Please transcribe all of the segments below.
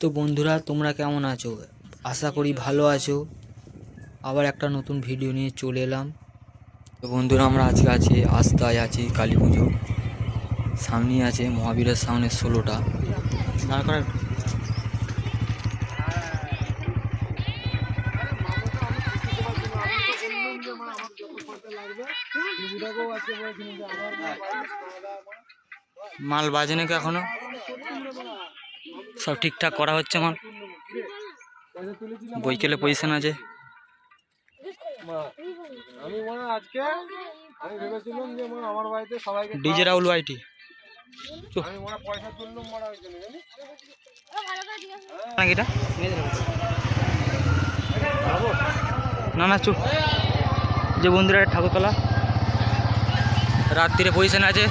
তো বন্ধুরা, তোমরা কেমন আছো? আশা করি ভালো আছো। আবার একটা নতুন ভিডিও নিয়ে চলে এলাম। তো বন্ধুরা, আমরা আজকে আছি আস্তায় আছি, কালী পুজো। সামনেই আছে মহাবীরের সামনে ষোলোটা। মাল বাজে নাকি এখনও? সব ঠিকঠাক করা হচ্ছে মাল বইকেলে পজিশন আছে? আমার ডিজে নাকি এটা? না না চুপ। যে বন্ধুরা ঠাকুরতলা। রাত্রিরে পজিশন আছে।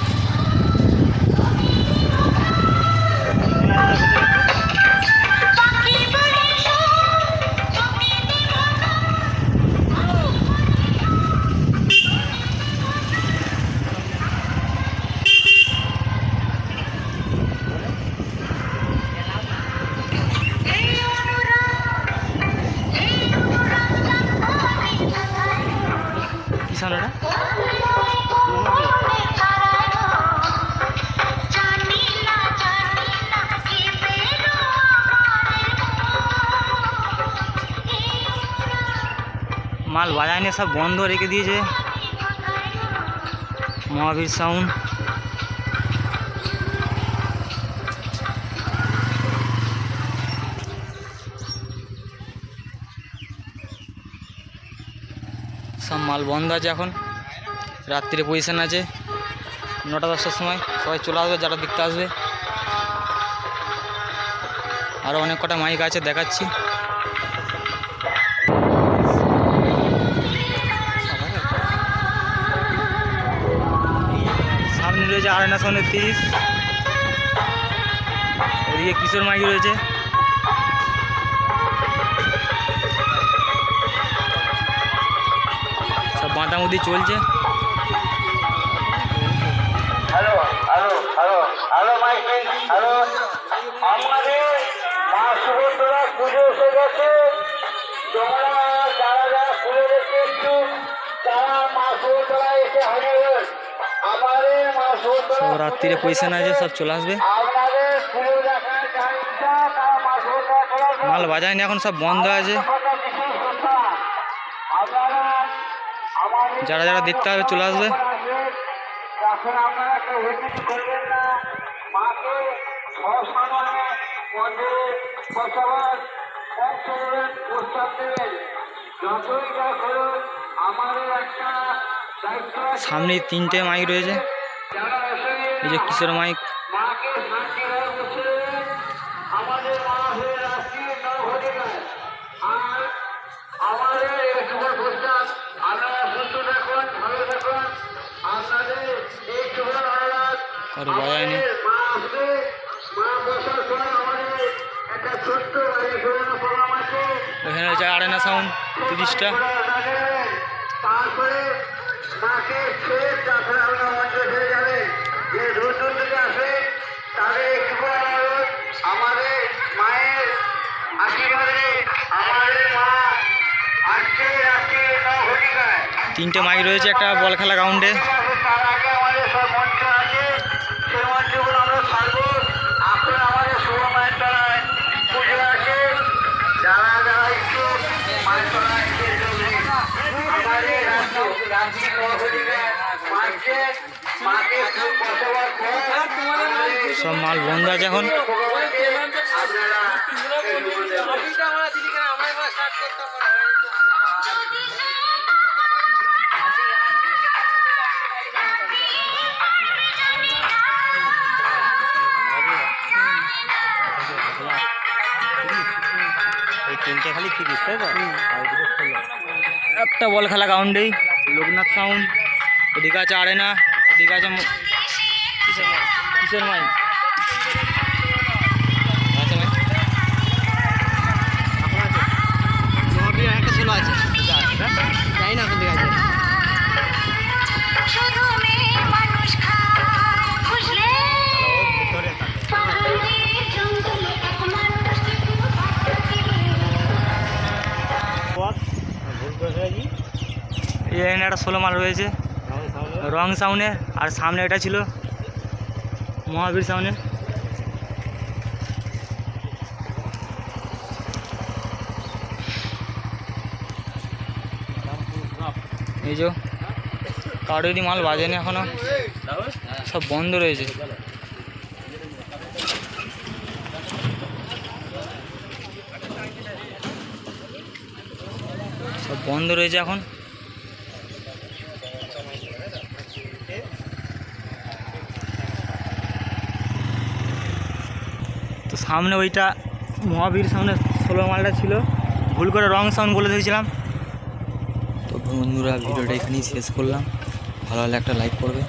কি মাল বাজায় নিয়ে সব বন্ধ রেখে দিয়েছে। মহাবীর সাউন্ড মাল বন্ধ আছে এখন। রাত্রিরে পজিশন আছে। নটা দশটার সময় সবাই চলে আসবে, যারা দেখতে আসবে। আরও অনেক কটা মাইক আছে, দেখাচ্ছি। সামনে রয়েছে আড়াইনা সনের তিরিশ। এদিকে কিশোর মাইক রয়েছে। সব চলছে। Hello hello hello hello miking hello. আমাদের মা সুভদ্রা পুজো এসে গেছে। তোমরা যারা যারা পুজো দেখতে একটু তারা মা সুভদ্রা এসে হারিয়ে আমাদের মা সুভদ্রা রাত্রিরে পয়সা না আছে সব চলে আসবে। মাল বাজায়নি এখন সব বন্ধ আছে। যারা যারা দেখতে হবে চলে আসবে। সামনে তিনটে মাইক রয়েছে। এই যে কিশোর মাইক মাকে শান্তিভাবে বসে দেবেন আমাদের মা হয়ে রাষ্ট্রীয় নবঘটিকায় আর আমাদের এই শুভ প্রস্তাব আপনারা সুস্থ থাকুন ভালো থাকুন আপনাদের এই শুভ আহ্লাদ কারও বাজায়নি মা আসবে মা বসার সময় আমাদের একটা ছোট্ট বাড়ি ঘোরানো প্রোগ্রাম আছে ওখানে রয়েছে আড়াইনা সাউন্ড তিরিশটা। তারপরে মাকে ছেড়ে তারপরে আমরা মঞ্চে ফিরে যাবেন যে দূর দূর থেকে আসে তাদের একটু আমাদের মায়ের আশীর্বাদে আমাদের মা আজকে রাত্রে তিনটে মাইক রয়েছে একটা বল খেলা গ্রাউন্ডে তার আগে আমাদের সব সব মাল বন্ধ আছে এখন। তিনটে খালি তিরিশ তাই তো? একটা বল খেলা গ্রাউন্ডেই লোকনাথ সাউন্ড এদিকে আছে আরেনা এদিকে আছে কিশোর কিসের কিশোর কিসের এখানে একটা ষোলো মাল রয়েছে। রং সাউন্ডের আর সামনে এটা ছিল মহাবীর সাউন্ডের এই যে কারোরই মাল বাজেনি এখনও। সব বন্ধ রয়েছে। সব বন্ধ রয়েছে এখন। সামনে ওইটা মহাবীর সামনে ষোলো মালটা ছিল। ভুল করে রং সাউন্ড বলে দিয়েছিলাম। তো বন্ধুরা, ভিডিওটা এখানেই শেষ করলাম। ভালো হলে একটা লাইক করবে।